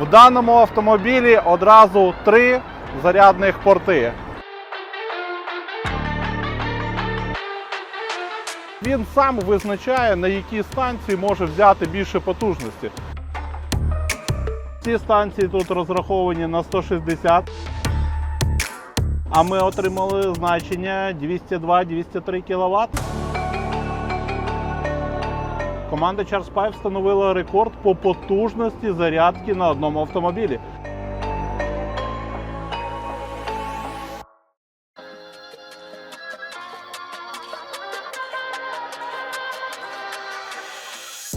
В даному автомобілі одразу три зарядних порти. Він сам визначає, на якій станції може взяти більше потужності. Ці станції тут розраховані на 160. А ми отримали значення 202-203 кВт. Команда Charles Pipe встановила рекорд по потужності зарядки на одному автомобілі.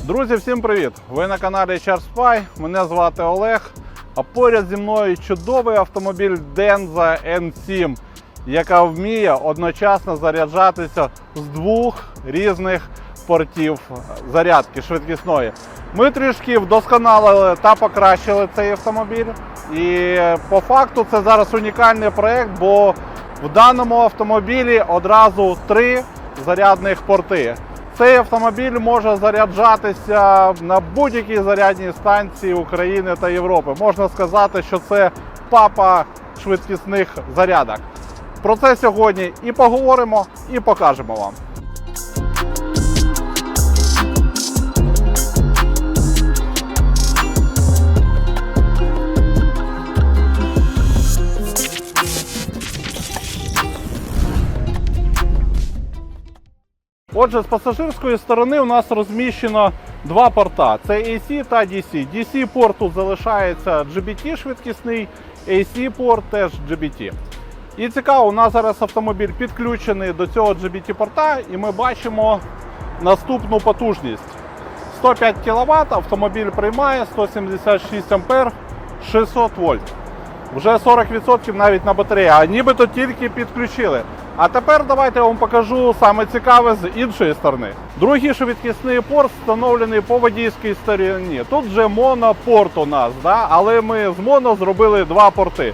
Друзі, всім привіт! Ви на каналі Charles Мене звати Олег. А поряд зі мною чудовий автомобіль Denza N7, яка вміє одночасно заряджатися з двох різних портів зарядки швидкісної. Ми трішки вдосконалили та покращили цей автомобіль. І по факту це зараз унікальний проект, бо в даному автомобілі одразу три зарядних порти. Цей автомобіль може заряджатися на будь-якій зарядній станції України та Європи. Можна сказати, що це папа швидкісних зарядок. Про це сьогодні і поговоримо, і покажемо вам. Отже, з пасажирської сторони у нас розміщено два порта: це AC та DC. DC порт тут залишається GBT швидкісний, AC порт теж GBT. І цікаво, у нас зараз автомобіль підключений до цього GBT порта, і ми бачимо наступну потужність. 105 кВт автомобіль приймає 176 ампер 600 вольт. Вже 40% навіть на батареї, а нібито тільки підключили. А тепер давайте я вам покажу саме цікаве з іншої сторони. Другий швидкісний порт встановлений по водійській стороні. Тут вже монопорт у нас, да? але ми з моно зробили два порти.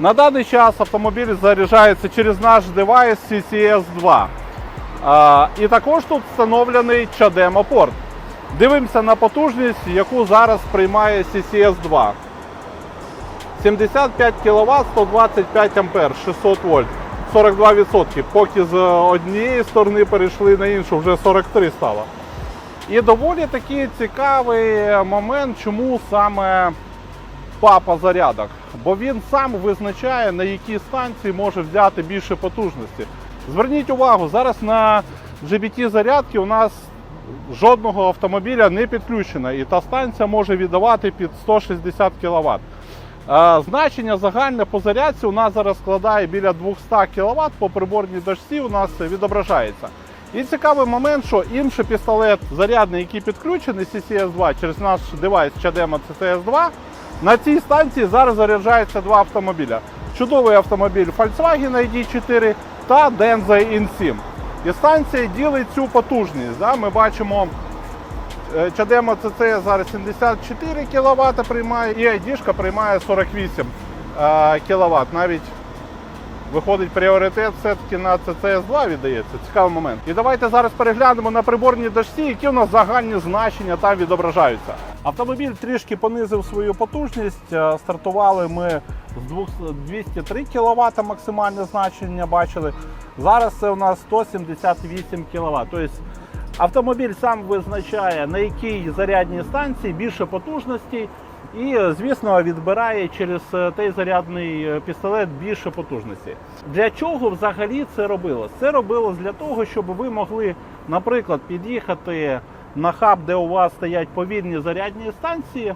На даний час автомобіль заряджається через наш девайс CCS 2. А, і також тут встановлений CHAdeMO порт. Дивимося на потужність, яку зараз приймає CCS 2. 75 кВт, 125 ампер, 600 вольт, 42%. Поки з однієї сторони перейшли на іншу, вже 43 стало. І доволі такий цікавий момент, чому саме папа зарядок. Бо він сам визначає, на якій станції може взяти більше потужності. Зверніть увагу, зараз на GBT зарядки у нас жодного автомобіля не підключено, і та станція може віддавати під 160 кВт. Значення загальне по зарядці у нас зараз складає біля 200 кВт по приборній дошці у нас відображається. І цікавий момент, що інший пістолет зарядний, який підключений CCS2 через наш девайс CHAdeMO CCS2, на цій станції зараз заряджається два автомобіля. Чудовий автомобіль Volkswagen ID4 та Denza N7. І станція ділить цю потужність. Да? Ми бачимо Чадемо CC зараз 74 кВт приймає, і ID приймає 48 кВт. Навіть виходить пріоритет все-таки на CCS2 віддається. Цікавий момент. І давайте зараз переглянемо на приборній дошці, які у нас загальні значення там відображаються. Автомобіль трішки понизив свою потужність. Е, Стартували ми з 203 кВт максимальне значення бачили. Зараз це у нас 178 кВт. Тобто Автомобіль сам визначає, на якій зарядній станції більше потужності, і, звісно, відбирає через е, той зарядний е, пістолет більше потужності. Для чого взагалі це робилось? Це робилось для того, щоб ви могли, наприклад, під'їхати на хаб, де у вас стоять повільні зарядні станції.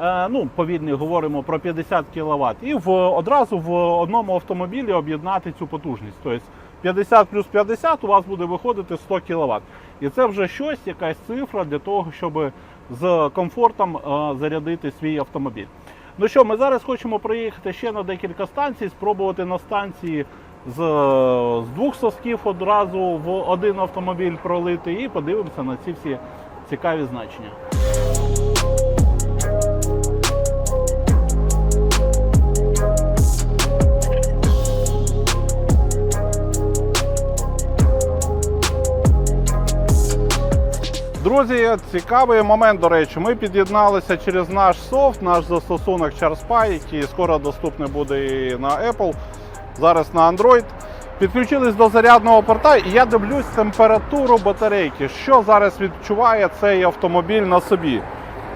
е, Ну, повільні говоримо про 50 кВт, і в одразу в одному автомобілі об'єднати цю потужність. Тобто 50 плюс 50 у вас буде виходити 100 кВт. І це вже щось, якась цифра для того, щоб з комфортом е, зарядити свій автомобіль. Ну що, ми зараз хочемо проїхати ще на декілька станцій, спробувати на станції з, з двох сосків одразу в один автомобіль пролити і подивимося на ці всі цікаві значення. Друзі, цікавий момент, до речі, ми під'єдналися через наш софт, наш застосунок ChargePy, який скоро доступний буде і на Apple, зараз на Android. Підключились до зарядного порта, і я дивлюсь температуру батарейки, що зараз відчуває цей автомобіль на собі.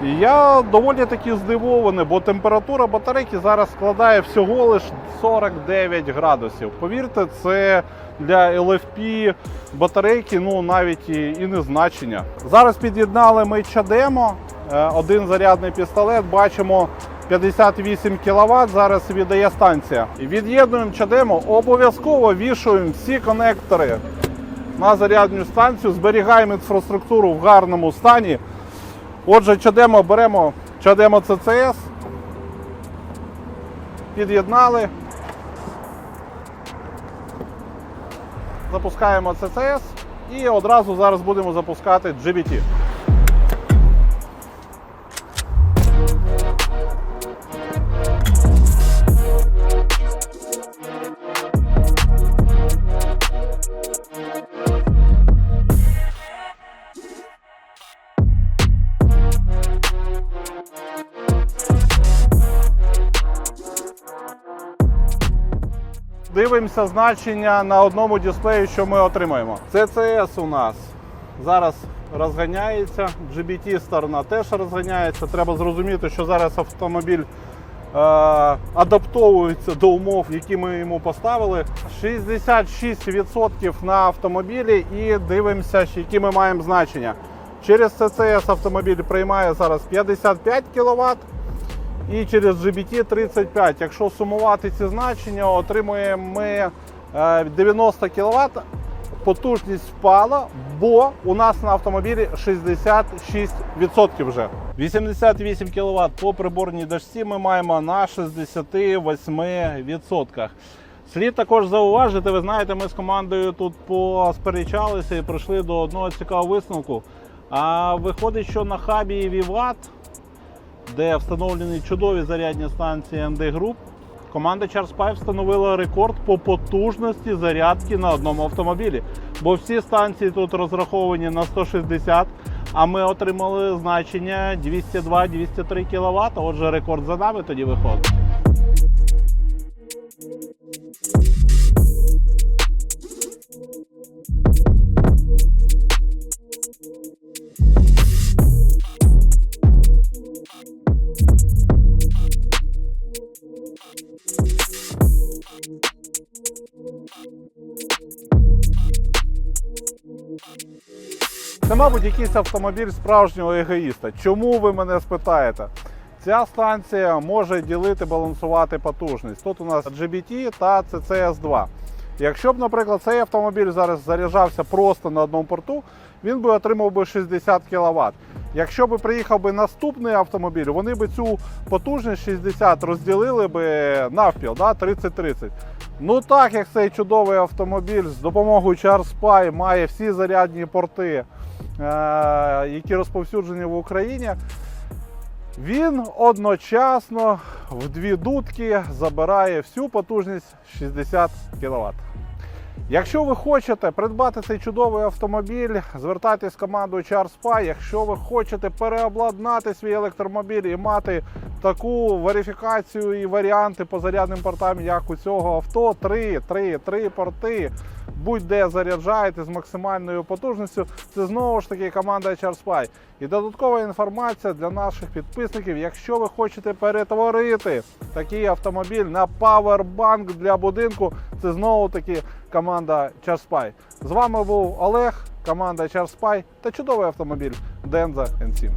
Я доволі таки здивований, бо температура батарейки зараз складає всього лиш 49 градусів. Повірте, це для LFP батарейки ну навіть і, і не значення. Зараз під'єднали ми чадемо, е, один зарядний пістолет, бачимо 58 кВт зараз віддає станція. Від'єднуємо чадемо, обов'язково вішуємо всі конектори на зарядну станцію, зберігаємо інфраструктуру в гарному стані. Отже, чадемо беремо чадемо CCS, під'єднали. Запускаємо CCS і одразу зараз будемо запускати GBT. Дивимося значення на одному дисплеї, що ми отримаємо. CCS у нас зараз розганяється, GBT сторона теж розганяється. Треба зрозуміти, що зараз автомобіль е, адаптовується до умов, які ми йому поставили. 66% на автомобілі і дивимося, які ми маємо значення. Через CCS автомобіль приймає зараз 55 кВт і через GBT 35. Якщо сумувати ці значення, отримуємо ми е, 90 кВт. Потужність впала, бо у нас на автомобілі 66% вже. 88 кВт по приборній дошці ми маємо на 68%. Слід також зауважити, ви знаєте, ми з командою тут посперечалися і прийшли до одного цікавого висновку. А виходить, що на хабі Vivat де встановлені чудові зарядні станції MD Group, команда ChargePy встановила рекорд по потужності зарядки на одному автомобілі. Бо всі станції тут розраховані на 160, а ми отримали значення 202-203 кВт. Отже, рекорд за нами тоді виходить. Мабуть, якийсь автомобіль справжнього егоїста. Чому ви мене спитаєте? Ця станція може ділити, балансувати потужність. Тут у нас GBT та CCS2. Якщо б, наприклад, цей автомобіль зараз заряджався просто на одному порту, він би отримав би 60 кВт. Якщо б приїхав би наступний автомобіль, вони б цю потужність 60 розділили би навпіл, да, 30-30. Ну так як цей чудовий автомобіль з допомогою CharSpy має всі зарядні порти, які розповсюджені в Україні, він одночасно в дві дудки забирає всю потужність 60 кВт. Якщо ви хочете придбати цей чудовий автомобіль, звертайтесь в команду CharSpy. Якщо ви хочете переобладнати свій електромобіль і мати таку верифікацію і варіанти по зарядним портам, як у цього авто, 3, 3, 3 порти, будь-де заряджаєте з максимальною потужністю, це знову ж таки команда CharSpy. І додаткова інформація для наших підписників, якщо ви хочете перетворити такий автомобіль на павербанк для будинку, це знову таки команда CharSpy. З вами був Олег, команда CharSpy та чудовий автомобіль Denza N7.